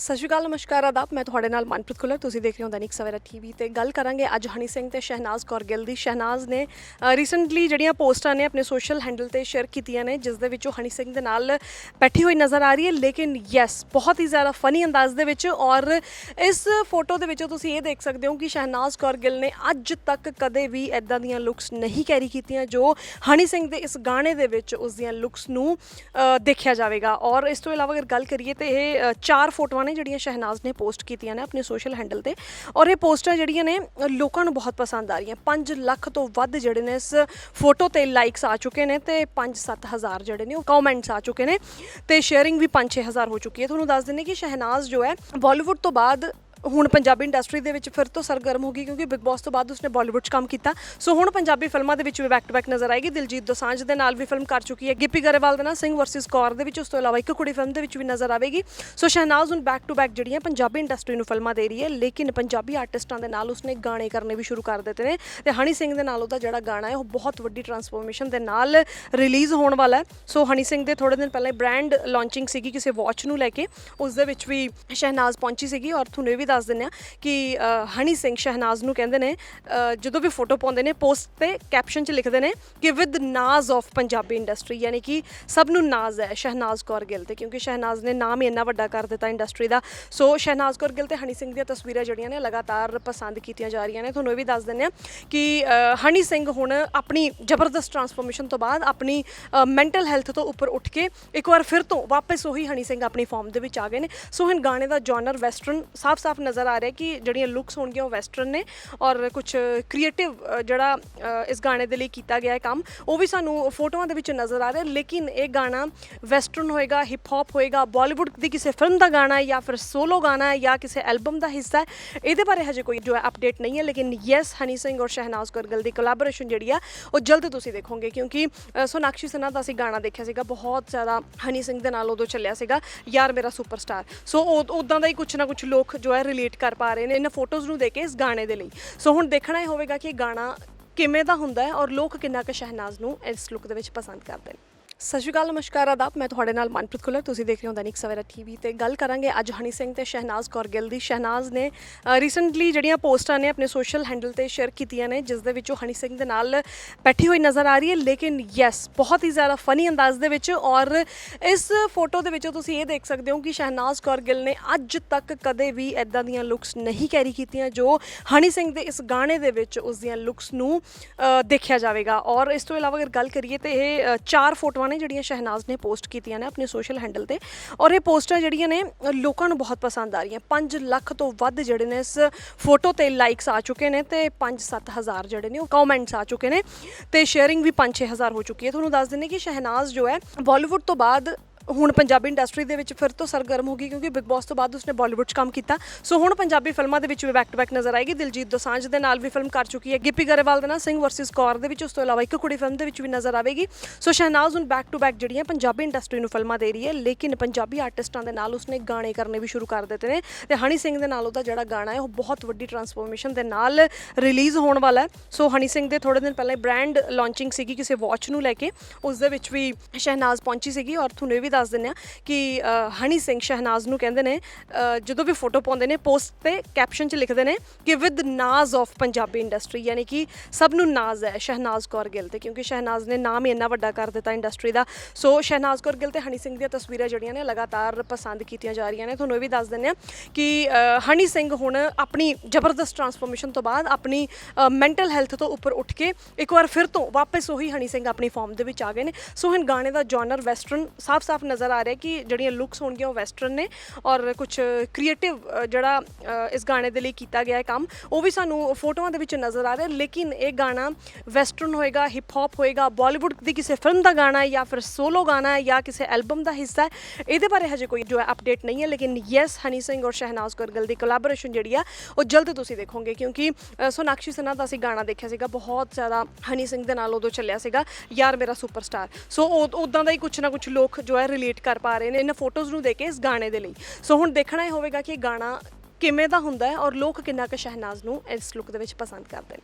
ਸਤਿ ਸ਼੍ਰੀ ਅਕਾਲ, ਨਮਸਕਾਰ, ਆਦਾਬ। ਮੈਂ ਤੁਹਾਡੇ ਨਾਲ ਮਨਪ੍ਰੀਤ ਖੁੱਲਰ। ਤੁਸੀਂ ਦੇਖ ਰਹੇ ਹੋ ਦੈਨਿਕ ਸਵੇਰਾ ਟੀਵੀ ਤੇ ਗੱਲ ਕਰਾਂਗੇ ਅੱਜ ਹਨੀ ਸਿੰਘ ਤੇ ਸ਼ਹਿਨਾਜ਼ ਕੌਰ ਗਿੱਲ ਦੀ। ਸ਼ਹਿਨਾਜ਼ ਨੇ ਰੀਸੈਂਟਲੀ ਜਿਹੜੀਆਂ ਪੋਸਟਾਂ ਨੇ ਆਪਣੇ ਸੋਸ਼ਲ ਹੈਂਡਲ ਤੇ ਸ਼ੇਅਰ ਕੀਤੀਆਂ ਨੇ, ਜਿਸ ਦੇ ਵਿੱਚੋਂ ਹਨੀ ਸਿੰਘ ਦੇ ਨਾਲ ਬੈਠੀ ਹੋਈ ਨਜ਼ਰ ਆ ਰਹੀ ਹੈ। ਲੇਕਿਨ ਯੈਸ ਬਹੁਤ ਹੀ ਜ਼ਿਆਦਾ ਫਨੀ ਅੰਦਾਜ਼ ਦੇ ਵਿੱਚ ਔਰ ਇਸ ਫੋਟੋ ਦੇ ਵਿੱਚੋਂ ਤੁਸੀਂ ਇਹ ਦੇਖ ਸਕਦੇ ਹੋ ਕਿ ਸ਼ਹਿਨਾਜ਼ ਕੌਰ ਗਿੱਲ ਨੇ ਅੱਜ ਤੱਕ ਕਦੇ ਵੀ ਐਦਾਂ ਦੀਆਂ ਲੁੱਕਸ ਨਹੀਂ ਕੈਰੀ ਕੀਤੀਆਂ, ਜੋ ਹਨੀ ਸਿੰਘ ਦੇ ਇਸ ਗਾਣੇ ਦੇ ਵਿੱਚ ਉਸ ਦੀਆਂ ਲੁੱਕਸ ਨੂੰ ਦੇਖਿਆ ਜਾਵੇਗਾ। ਔਰ ਇਸ ਤੋਂ ਇਲਾਵਾ ਅਗਰ ਗੱਲ ਕਰੀਏ ਤੇ ਇਹ ਚਾਰ ਫੋਟੋਆਂ ਨੇ ਜਿਹੜੀਆਂ ਸ਼ਹਿਨਾਜ਼ ਨੇ ਪੋਸਟ ਕੀਤੀਆਂ ਨੇ ਆਪਣੇ ਸੋਸ਼ਲ ਹੈਂਡਲ ਤੇ ਔਰ ਇਹ ਪੋਸਟਾਂ ਜਿਹੜੀਆਂ ਨੇ ਲੋਕਾਂ ਨੂੰ ਬਹੁਤ ਪਸੰਦ ਆ ਰਹੀਆਂ। 5 ਲੱਖ ਤੋਂ ਵੱਧ ਜਿਹੜੇ ਨੇ ਇਸ ਫੋਟੋ ਤੇ ਲਾਈਕਸ ਆ ਚੁੱਕੇ ਨੇ ਤੇ 5-7 ਹਜ਼ਾਰ ਜਿਹੜੇ ਨੇ ਉਹ ਕਮੈਂਟਸ ਆ ਚੁੱਕੇ ਨੇ ਤੇ ਸ਼ੇਅਰਿੰਗ ਵੀ 5-6 ਹਜ਼ਾਰ ਹੋ ਚੁੱਕੀ ਹੈ। ਤੁਹਾਨੂੰ ਦੱਸ ਦਿੰਦੇ ਕਿ ਸ਼ਹਿਨਾਜ਼ ਜੋ ਹੈ ਬਾਲੀਵੁੱਡ ਤੋਂ ਬਾਅਦ ਹੁਣ ਪੰਜਾਬੀ ਇੰਡਸਟਰੀ ਦੇ ਵਿੱਚ ਫਿਰ ਤੋਂ ਸਰਗਰਮ ਹੋ ਗਈ ਕਿਉਂਕਿ ਬਿਗ ਬਾਸ ਤੋਂ ਬਾਅਦ ਉਸਨੇ ਬਾਲੀਵੁੱਡ 'ਚ ਕੰਮ ਕੀਤਾ। ਸੋ ਹੁਣ ਪੰਜਾਬੀ ਫਿਲਮਾਂ ਦੇ ਵਿੱਚ ਵੀ ਬੈਕ ਟੂ ਬੈਕ ਨਜ਼ਰ ਆਏਗੀ। ਦਿਲਜੀਤ ਦੋਸਾਂਝ ਦੇ ਨਾਲ ਵੀ ਫਿਲਮ ਕਰ ਚੁੱਕੀ ਹੈ। ਗਿੱਪੀ ਗਰੇਵਾਲ ਦੇ ਨਾਲ ਸਿੰਘ ਵਰਸਸ ਕੌਰ ਦੇ ਵਿੱਚ ਉਸ ਤੋਂ ਇਲਾਵਾ ਇੱਕ ਕੁੜੀ ਫਿਲਮ ਦੇ ਵਿੱਚ ਵੀ ਨਜ਼ਰ ਆਵੇਗੀ। ਸੋ ਸ਼ਹਿਨਾਜ਼ ਹੁਣ ਬੈਕ ਟੂ ਬੈਕ ਜਿਹੜੀਆਂ ਪੰਜਾਬੀ ਇੰਡਸਟਰੀ ਨੂੰ ਫਿਲਮਾਂ ਦੇ ਰਹੀ ਹੈ। ਲੇਕਿਨ ਪੰਜਾਬੀ ਆਰਟਿਸਟਾਂ ਦੇ ਨਾਲ ਉਸਨੇ ਗਾਣੇ ਕਰਨੇ ਵੀ ਸ਼ੁਰੂ ਕਰ ਦਿੱਤੇ ਨੇ। ਤੇ ਹਨੀ ਸਿੰਘ ਦੇ ਨਾਲ ਉਹਦਾ ਜਿਹੜਾ ਗਾਣਾ ਹੈ, ਉਹ ਬਹੁਤ ਵੱਡੀ ਟਰਾਂਸਫੋਰਮੇਸ਼ਨ ਦੇ ਨਾਲ ਰਿਲੀਜ਼ ਹੋਣ ਵਾਲਾ ਹੈ। ਸੋ ਹਨੀ ਸਿੰਘ ਦੇ ਥੋੜੇ ਦਿਨ ਪਹਿਲਾਂ ਬ੍ਰਾਂਡ ਲਾਂਚਿੰਗ ਸੀਗੀ ਕਿਸੇ ਵਾਚ ਨੂੰ ਲੈ ਕੇ। ਉਸ ਦੇ ਵਿੱਚ ਵੀ ਸ਼ਹਿਨਾਜ਼ ਪਹੁੰਚੀ ਸੀਗੀ ਔਰ ਤੁਹਾਨੂੰ ਇਹ ਵੀ ਦੱਸ ਦਿੰਦੇ ਆ ਕਿ ਅ, ਹਨੀ ਸਿੰਘ ਸ਼ਹਿਨਾਜ਼ ਨੂੰ ਕਹਿੰਦੇ ਨੇ ਜਦੋਂ ਵੀ ਫੋਟੋ ਪਾਉਂਦੇ ਨੇ ਪੋਸਟ ਤੇ ਕੈਪਸ਼ਨ 'ਚ ਲਿਖਦੇ ਨੇ ਕਿ ਵਿਦ ਨਾਜ਼ ਆਫ ਪੰਜਾਬੀ ਇੰਡਸਟਰੀ ਯਾਨੀ ਕਿ ਸਭ ਨੂੰ ਨਾਜ਼ ਹੈ ਸ਼ਹਿਨਾਜ਼ ਕੌਰ ਗਿੱਲ ਤੇ ਕਿਉਂਕਿ ਸ਼ਹਿਨਾਜ਼ ਨੇ ਨਾਮ ਹੀ ਇੰਨਾ ਵੱਡਾ ਕਰ ਦਿੱਤਾ ਇੰਡਸਟਰੀ ਦਾ। ਸੋ ਸ਼ਹਿਨਾਜ਼ ਕੌਰ ਗਿੱਲ ਤੇ ਹਨੀ ਸਿੰਘ ਦੀਆਂ ਤਸਵੀਰਾਂ ਜਿਹੜੀਆਂ ਨੇ ਲਗਾਤਾਰ ਪਸੰਦ ਕੀਤੀਆਂ ਜਾ ਰਹੀਆਂ ਨੇ। ਤੁਹਾਨੂੰ ਇਹ ਵੀ ਦੱਸ ਦਿੰਦੇ ਆ ਕਿ ਅ, ਹਨੀ ਸਿੰਘ ਹੁਣ ਆਪਣੀ ਜ਼ਬਰਦਸਤ ਟਰਾਂਸਫੋਰਮੇਸ਼ਨ ਤੋਂ ਬਾਅਦ ਆਪਣੀ ਮੈਂਟਲ ਹੈਲਥ ਤੋਂ ਉੱਪਰ ਉੱਠ ਕੇ ਇੱਕ ਵਾਰ ਫਿਰ ਤੋਂ ਵਾਪਸ ਉਹੀ ਹਨੀ ਸਿੰਘ ਆਪਣੀ ਫਾਰਮ ਦੇ ਵਿੱਚ ਆ ਗਏ ਨੇ। ਸੋ ਹੁਣ ਗਾਣੇ ਦਾ ਜਨਰ ਵੈਸਟਰਨ ਸਾਫ਼-ਸਾਫ਼ ਨਜ਼ਰ ਆ ਰਿਹਾ ਕਿ ਜਿਹੜੀਆਂ ਲੁੱਕਸ ਹੋਣਗੀਆਂ ਉਹ ਵੈਸਟਰਨ ਨੇ ਔਰ ਕੁਝ ਕ੍ਰੀਏਟਿਵ ਜਿਹੜਾ ਇਸ ਗਾਣੇ ਦੇ ਲਈ ਕੀਤਾ ਗਿਆ ਹੈ ਕੰਮ, ਉਹ ਵੀ ਸਾਨੂੰ ਫੋਟੋਆਂ ਦੇ ਵਿੱਚ ਨਜ਼ਰ ਆ ਰਿਹਾ ਲੇਕਿਨ ਇਹ ਗਾਣਾ ਵੈਸਟਰਨ ਹੋਏਗਾ ਹਿਪ ਹੌਪ ਹੋਏਗਾ ਬਾਲੀਵੁੱਡ ਦੀ ਕਿਸੇ ਫਿਲਮ ਦਾ ਗਾਣਾ ਹੈ ਜਾਂ ਫਿਰ ਸੋਲੋ ਗਾਣਾ ਹੈ ਜਾਂ ਕਿਸੇ ਐਲਬਮ ਦਾ ਹਿੱਸਾ ਹੈ, ਇਹਦੇ ਬਾਰੇ ਹਜੇ ਕੋਈ ਜੋ ਹੈ ਅਪਡੇਟ ਨਹੀਂ ਹੈ। ਲੇਕਿਨ ਯੈਸ ਹਨੀ ਸਿੰਘ ਔਰ ਸ਼ਹਿਨਾਜ਼ ਕੌਰ ਦੀ ਕੋਲੈਬੋਰੇਸ਼ਨ ਜਿਹੜੀ ਆ, ਉਹ ਜਲਦ ਤੁਸੀਂ ਦੇਖੋਗੇ ਕਿਉਂਕਿ ਸੋਨਾਕਸ਼ੀ ਸਿਨਹਾ ਦਾ ਅਸੀਂ ਗਾਣਾ ਦੇਖਿਆ ਸੀਗਾ, ਬਹੁਤ ਜ਼ਿਆਦਾ ਹਨੀ ਸਿੰਘ ਦੇ ਨਾਲ ਉਦੋਂ ਚੱਲਿਆ ਸੀਗਾ, ਯਾਰ ਮੇਰਾ ਸੁਪਰਸਟਾਰ ਸੋ ਉਦਾਂ ਦਾ ਹੀ ਕੁਝ ਨਾ ਕੁਝ ਲੋਕ ਜੋ ਹੈ ਰਿਲੇਟ ਕਰ ਪਾ ਰਹੇ ਨੇ, ਇਹਨਾਂ ਫੋਟੋਜ਼ ਨੂੰ ਦੇਖ ਕੇ ਇਸ ਗਾਣੇ ਦੇ ਲਈ। ਸੋ ਹੁਣ ਦੇਖਣਾ ਇਹ ਹੋਵੇਗਾ ਕਿ ਇਹ ਗਾਣਾ ਕਿਵੇਂ ਦਾ ਹੁੰਦਾ ਹੈ ਔਰ ਲੋਕ ਕਿੰਨਾ ਕੁ ਸ਼ਹਿਨਾਜ਼ ਨੂੰ ਇਸ ਲੁੱਕ ਦੇ ਵਿੱਚ ਪਸੰਦ ਕਰਦੇ ਨੇ। ਸਤਿ ਸ਼੍ਰੀ ਅਕਾਲ, ਨਮਸਕਾਰ, ਆਦਾਬ। ਮੈਂ ਤੁਹਾਡੇ ਨਾਲ ਮਨਪ੍ਰੀਤ ਖੁੱਲਰ ਤੁਸੀਂ ਦੇਖ ਰਹੇ ਹੋ ਦੈਨਿਕ ਸਵੇਰਾ ਟੀਵੀ ਤੇ ਗੱਲ ਕਰਾਂਗੇ ਅੱਜ ਹਨੀ ਸਿੰਘ ਤੇ ਸ਼ਹਿਨਾਜ਼ ਕੌਰ ਗਿੱਲ ਦੀ। ਸ਼ਹਿਨਾਜ਼ ਨੇ ਰੀਸੈਂਟਲੀ ਜਿਹੜੀਆਂ ਪੋਸਟਾਂ ਨੇ ਆਪਣੇ ਸੋਸ਼ਲ ਹੈਂਡਲ ਤੇ ਸ਼ੇਅਰ ਕੀਤੀਆਂ ਨੇ, ਜਿਸ ਦੇ ਵਿੱਚ ਉਹ ਹਨੀ ਸਿੰਘ ਦੇ ਨਾਲ ਬੈਠੀ ਹੋਈ ਨਜ਼ਰ ਆ ਰਹੀ ਹੈ। ਲੇਕਿਨ ਯੈਸ ਬਹੁਤ ਹੀ ਜ਼ਿਆਦਾ ਫਨੀ ਅੰਦਾਜ਼ ਦੇ ਵਿੱਚ ਔਰ ਇਸ ਫੋਟੋ ਦੇ ਵਿੱਚੋਂ ਤੁਸੀਂ ਇਹ ਦੇਖ ਸਕਦੇ ਹੋ ਕਿ ਸ਼ਹਿਨਾਜ਼ ਕੌਰ ਗਿੱਲ ਨੇ ਅੱਜ ਤੱਕ ਕਦੇ ਵੀ ਐਦਾਂ ਦੀਆਂ ਲੁੱਕਸ ਨਹੀਂ ਕੈਰੀ ਕੀਤੀਆਂ, ਜੋ ਹਨੀ ਸਿੰਘ ਦੇ ਇਸ ਗਾਣੇ ਦੇ ਵਿੱਚ ਉਸ ਦੀਆਂ ਲੁੱਕਸ ਨੂੰ ਦੇਖਿਆ ਜਾਵੇਗਾ। ਔਰ ਇਸ ਤੋਂ ਇਲਾਵਾ ਅਗਰ ਗੱਲ ਕਰੀਏ ਤੇ ਇਹ ਚਾਰ ਫੋਟੋਆਂ ਨੇ ਜਿਹੜੀਆਂ ਸ਼ਹਿਨਾਜ਼ ਨੇ ਪੋਸਟ ਕੀਤੀਆਂ ਨੇ ਆਪਣੇ ਸੋਸ਼ਲ ਹੈਂਡਲ ਤੇ। ਔਰ ਇਹ ਪੋਸਟਾਂ ਜਿਹੜੀਆਂ ਨੇ ਲੋਕਾਂ ਨੂੰ ਬਹੁਤ ਪਸੰਦ ਆ ਰਹੀਆਂ। 5 ਲੱਖ ਤੋਂ ਵੱਧ ਜਿਹੜੇ ਨੇ ਇਸ ਫੋਟੋ ਤੇ ਲਾਈਕਸ ਆ ਚੁੱਕੇ ਨੇ ਤੇ 5-7 ਹਜ਼ਾਰ ਜਿਹੜੇ ਨੇ ਉਹ ਕਮੈਂਟਸ ਆ ਚੁੱਕੇ ਨੇ। ਤੇ ਸ਼ੇਅਰਿੰਗ ਵੀ 5-6 ਹਜ਼ਾਰ ਹੋ ਚੁੱਕੀ ਹੈ। ਤੁਹਾਨੂੰ ਦੱਸ ਦਿੰਦੇ ਕਿ ਸ਼ਹਿਨਾਜ਼ ਜੋ ਹੈ, ਬਾਲੀਵੁੱਡ ਤੋਂ ਬਾਅਦ ਹੁਣ ਪੰਜਾਬੀ ਇੰਡਸਟਰੀ ਦੇ ਵਿੱਚ ਫਿਰ ਤੋਂ ਸਰਗਰਮ ਹੋ ਗਈ ਕਿਉਂਕਿ ਬਿਗ ਬਾਸ ਤੋਂ ਬਾਅਦ ਉਸਨੇ ਬਾਲੀਵੁੱਡ 'ਚ ਕੰਮ ਕੀਤਾ। ਸੋ ਹੁਣ ਪੰਜਾਬੀ ਫਿਲਮਾਂ ਦੇ ਵਿੱਚ ਵੀ ਬੈਕ ਟੂ ਬੈਕ ਨਜ਼ਰ ਆਏਗੀ। ਦਿਲਜੀਤ ਦੋਸਾਂਝ ਦੇ ਨਾਲ ਵੀ ਫਿਲਮ ਕਰ ਚੁੱਕੀ ਹੈ। ਗਿੱਪੀ ਗਰੇਵਾਲ ਦੇ ਨਾਲ ਸਿੰਘ ਵਰਸਸ ਕੌਰ ਦੇ ਵਿੱਚ, ਉਸ ਤੋਂ ਇਲਾਵਾ ਇੱਕ ਕੁੜੀ ਫਿਲਮ ਦੇ ਵਿੱਚ ਵੀ ਨਜ਼ਰ ਆਵੇਗੀ। ਸੋ ਸ਼ਹਿਨਾਜ਼ ਹੁਣ ਬੈਕ ਟੂ ਬੈਕ ਜਿਹੜੀਆਂ ਪੰਜਾਬੀ ਇੰਡਸਟਰੀ ਨੂੰ ਫਿਲਮਾਂ ਦੇ ਰਹੀ ਹੈ, ਲੇਕਿਨ ਪੰਜਾਬੀ ਆਰਟਿਸਟਾਂ ਦੇ ਨਾਲ ਉਸਨੇ ਗਾਣੇ ਕਰਨੇ ਵੀ ਸ਼ੁਰੂ ਕਰ ਦਿੱਤੇ ਨੇ। ਤੇ ਹਨੀ ਸਿੰਘ ਦੇ ਨਾਲ ਉਹਦਾ ਜਿਹੜਾ ਗਾਣਾ ਹੈ, ਉਹ ਬਹੁਤ ਵੱਡੀ ਟਰਾਂਸਫੋਰਮੇਸ਼ਨ ਦੇ ਨਾਲ ਰਿਲੀਜ਼ ਹੋਣ ਵਾਲਾ ਹੈ। ਸੋ ਹਨੀ ਸਿੰਘ ਦੇ ਥੋੜੇ ਦਿਨ ਪਹਿਲਾਂ ਬ੍ਰਾਂਡ ਲਾਂਚਿੰਗ ਸੀਗੀ ਕਿਸੇ ਵਾਚ ਨੂੰ ਲੈ ਕੇ। ਉਸ ਦੇ ਵਿੱਚ ਵੀ ਸ਼ਹਿਨਾਜ਼ ਪਹੁੰਚੀ ਸੀਗੀ ਔਰ ਤੁਹਾਨੂੰ ਇਹ ਵੀ ਦੱਸ ਦਿੰਦੇ ਆ ਕਿ ਹਨੀ ਸਿੰਘ ਸ਼ਹਿਨਾਜ਼ ਨੂੰ ਕਹਿੰਦੇ ਨੇ ਜਦੋਂ ਵੀ ਫੋਟੋ ਪਾਉਂਦੇ ਨੇ ਪੋਸਟ ਤੇ ਕੈਪਸ਼ਨ 'ਚ ਲਿਖਦੇ ਨੇ ਕਿ ਵਿਦ ਨਾਜ਼ ਆਫ ਪੰਜਾਬੀ ਇੰਡਸਟਰੀ ਯਾਨੀ ਕਿ ਸਭ ਨੂੰ ਨਾਜ਼ ਹੈ ਸ਼ਹਿਨਾਜ਼ ਕੌਰ ਗਿੱਲ ਤੇ, ਕਿਉਂਕਿ ਸ਼ਹਿਨਾਜ਼ ਨੇ ਨਾਮ ਹੀ ਇੰਨਾ ਵੱਡਾ ਕਰ ਦਿੱਤਾ ਇੰਡਸਟਰੀ ਦਾ। ਸੋ ਸ਼ਹਿਨਾਜ਼ ਕੌਰ ਗਿੱਲ ਤੇ ਹਨੀ ਸਿੰਘ ਦੀਆਂ ਤਸਵੀਰਾਂ ਜਿਹੜੀਆਂ ਨੇ ਲਗਾਤਾਰ ਪਸੰਦ ਕੀਤੀਆਂ ਜਾ ਰਹੀਆਂ ਨੇ। ਤੁਹਾਨੂੰ ਇਹ ਵੀ ਦੱਸ ਦਿੰਦੇ ਆ ਕਿ ਹਨੀ ਸਿੰਘ ਹੁਣ ਆਪਣੀ ਜ਼ਬਰਦਸਤ ਟਰਾਂਸਫੋਰਮੇਸ਼ਨ ਤੋਂ ਬਾਅਦ ਆਪਣੀ ਮੈਂਟਲ ਹੈਲਥ ਤੋਂ ਉੱਪਰ ਉੱਠ ਕੇ ਇੱਕ ਵਾਰ ਫਿਰ ਤੋਂ ਵਾਪਸ ਉਹੀ ਹਨੀ ਸਿੰਘ ਆਪਣੀ ਫਾਰਮ ਦੇ ਵਿੱਚ ਆ ਗਏ ਨੇ। ਸੋ ਹੁਣ ਗਾਣੇ ਦਾ ਜਨਰ ਵੈਸਟਰਨ ਸਾਫ਼-ਸਾਫ਼ ਨਜ਼ਰ ਆ ਰਿਹਾ ਕਿ ਜਿਹੜੀਆਂ ਲੁੱਕਸ ਹੋਣਗੀਆਂ ਉਹ ਵੈਸਟਰਨ ਨੇ ਔਰ ਕੁਝ ਕ੍ਰੀਏਟਿਵ ਜਿਹੜਾ ਇਸ ਗਾਣੇ ਦੇ ਲਈ ਕੀਤਾ ਗਿਆ ਹੈ ਕੰਮ, ਉਹ ਵੀ ਸਾਨੂੰ ਫੋਟੋਆਂ ਦੇ ਵਿੱਚ ਨਜ਼ਰ ਆ ਰਿਹਾ। ਲੇਕਿਨ ਇਹ ਗਾਣਾ ਵੈਸਟਰਨ ਹੋਏਗਾ ਹਿਪ ਹੌਪ ਹੋਏਗਾ ਬਾਲੀਵੁੱਡ ਦੀ ਕਿਸੇ ਫਿਲਮ ਦਾ ਗਾਣਾ ਹੈ ਜਾਂ ਫਿਰ ਸੋਲੋ ਗਾਣਾ ਹੈ ਜਾਂ ਕਿਸੇ ਐਲਬਮ ਦਾ ਹਿੱਸਾ ਹੈ, ਇਹਦੇ ਬਾਰੇ ਹਜੇ ਕੋਈ ਜੋ ਹੈ ਅਪਡੇਟ ਨਹੀਂ ਹੈ। ਲੇਕਿਨ ਯੈਸ ਹਨੀ ਸਿੰਘ ਔਰ ਸ਼ਹਿਨਾਜ਼ ਗਰਗਲ ਦੀ ਕੋਲੈਬੋਰੇਸ਼ਨ ਜਿਹੜੀ ਆ, ਉਹ ਜਲਦ ਤੁਸੀਂ ਦੇਖੋਗੇ ਕਿਉਂਕਿ ਸੋਨਾਕਸ਼ੀ ਸਿਨਹਾ ਦਾ ਅਸੀਂ ਗਾਣਾ ਦੇਖਿਆ ਸੀਗਾ, ਬਹੁਤ ਜ਼ਿਆਦਾ ਹਨੀ ਸਿੰਘ ਦੇ ਨਾਲ ਉਦੋਂ ਚੱਲਿਆ ਸੀਗਾ, ਯਾਰ ਮੇਰਾ ਸੁਪਰਸਟਾਰ ਸੋ ਉਦਾਂ ਦਾ ਹੀ ਕੁਝ ਨਾ ਕੁਝ ਲੋਕ ਜੋ ਹੈ ਰਿਲੇਟ ਕਰ ਪਾ ਰਹੇ ਨੇ, ਇਹਨਾਂ ਫੋਟੋਜ਼ ਨੂੰ ਦੇਖ ਕੇ ਇਸ ਗਾਣੇ ਦੇ ਲਈ। ਸੋ ਹੁਣ ਦੇਖਣਾ ਇਹ ਹੋਵੇਗਾ ਕਿ ਇਹ ਗਾਣਾ ਕਿਵੇਂ ਦਾ ਹੁੰਦਾ ਹੈ ਔਰ ਲੋਕ ਕਿੰਨਾ ਕੁ ਸ਼ਹਿਨਾਜ਼ ਨੂੰ ਇਸ ਲੁੱਕ ਦੇ ਵਿੱਚ ਪਸੰਦ ਕਰਦੇ ਨੇ।